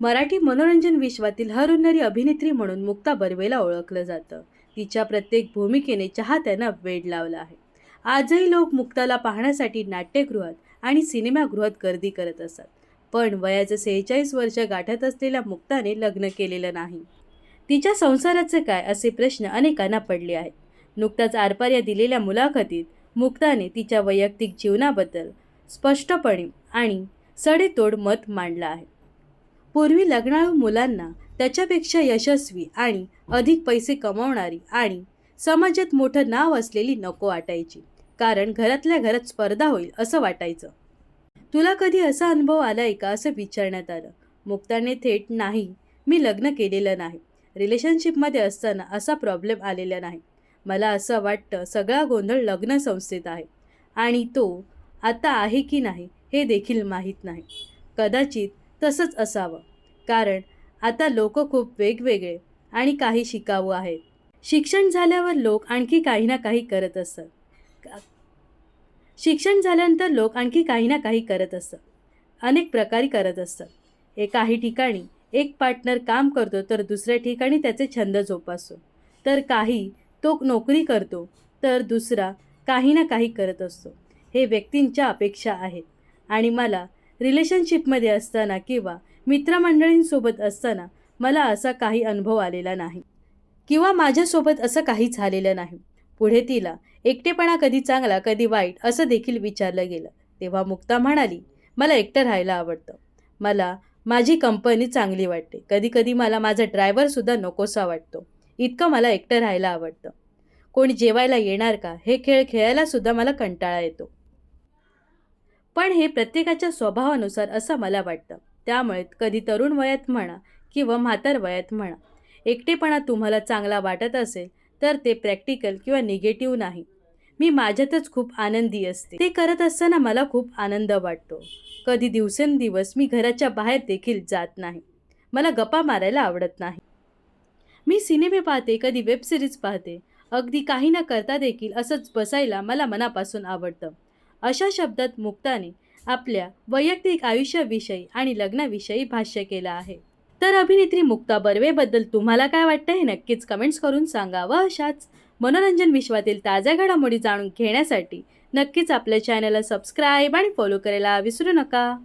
मराठी मनोरंजन विश्वातील हरहुन्नरी अभिनेत्री म्हणून मुक्ता बर्वेला ओळखलं जातं. तिच्या प्रत्येक भूमिकेने चाहत्यांना वेड लावला आहे. आजही लोक मुक्ताला पाहण्यासाठी नाट्यगृहात आणि सिनेमागृहात गर्दी करत असतात. पण वयाचं सेहेचाळीस वर्ष गाठत असलेल्या मुक्ताने लग्न केलेलं नाही. तिच्या संसाराचे काय असे प्रश्न अनेकांना पडले आहेत. नुकताच आरपार दिलेल्या मुलाखतीत मुक्ताने तिच्या वैयक्तिक जीवनाबद्दल स्पष्टपणे आणि सडेतोड मत मांडलं आहे. पूर्वी लग्नाळू मुलांना त्याच्यापेक्षा यशस्वी आणि अधिक पैसे कमावणारी आणि समाजात मोठं नाव असलेली नको वाटायची. कारण घरातल्या घरात स्पर्धा होईल असं वाटायचं. तुला कधी असा अनुभव आला आहे का असं विचारण्यात आलं. मुक्ताने थेट नाही मी लग्न केलेलं नाही. रिलेशनशिपमध्ये असताना असा प्रॉब्लेम आलेला नाही. मला असं वाटतं सगळा गोंधळ लग्न संस्थेत आहे. आणि तो आता आहे की नाही हे देखील माहीत नाही. कदाचित तसंच असावं. कारण आता लोक खूप वेगवेगळे आणि काही शिकावं आहेत शिक्षण झाल्यावर लोक आणखी काही ना काही करत असतात शिक्षण झाल्यानंतर लोक आणखी काही ना काही करत असतात अनेक प्रकारे करत असतात हे काही ठिकाणी एक पार्टनर काम करतो तर दुसऱ्या ठिकाणी त्याचे छंद जोपासतो. तर काही तो नोकरी करतो तर दुसरा काही ना काही करत असतो. हे व्यक्तींच्या अपेक्षा आहेत. आणि मला रिलेशनशिपमध्ये असताना किंवा मित्रमंडळींसोबत असताना मला असा काही अनुभव आलेला नाही. किंवा माझ्यासोबत असं काही झालेलं नाही. पुढे तिला एकटेपणा कधी चांगला कधी वाईट असं देखील विचारलं गेलं. तेव्हा मुक्ता म्हणाली मला एकटं राहायला आवडतं. मला माझी कंपनी चांगली वाटते. कधीकधी मला माझा ड्रायव्हरसुद्धा नकोसा वाटतो. इतकं मला एकटं राहायला आवडतं. कोणी जेवायला येणार का? हे खेळ खेळायलासुद्धा मला कंटाळा येतो. पण हे प्रत्येकाच्या स्वभावानुसार असं मला वाटतं. त्यामुळे कधी तरुण वयात म्हणा किंवा म्हातार वयात म्हणा एकटेपणा तुम्हाला चांगला वाटत असेल तर ते प्रॅक्टिकल किंवा निगेटिव्ह नाही. मी माझ्यातच खूप आनंदी असते. ते करत असताना मला खूप आनंद वाटतो. कधी दिवसेंदिवस मी घराच्या बाहेर देखील जात नाही. मला गप्पा मारायला आवडत नाही. मी सिनेमे पाहते कधी वेब सिरीज पाहते. अगदी काही न करता देखील असंच बसायला मला मनापासून आवडतं. अशा शब्दात मुक्ताने आपल्या वैयक्तिक आयुष्याविषयी आणि लग्नाविषयी भाष्य केलं आहे. तर अभिनेत्री मुक्ता बर्वेबद्दल तुम्हाला काय वाटतं हे नक्कीच कमेंट्स करून सांगा व अशाच मनोरंजन विश्वातील ताज्या घडामोडी जाणून घेण्यासाठी नक्कीच आपल्या चॅनलला सबस्क्राईब आणि फॉलो करायला विसरू नका.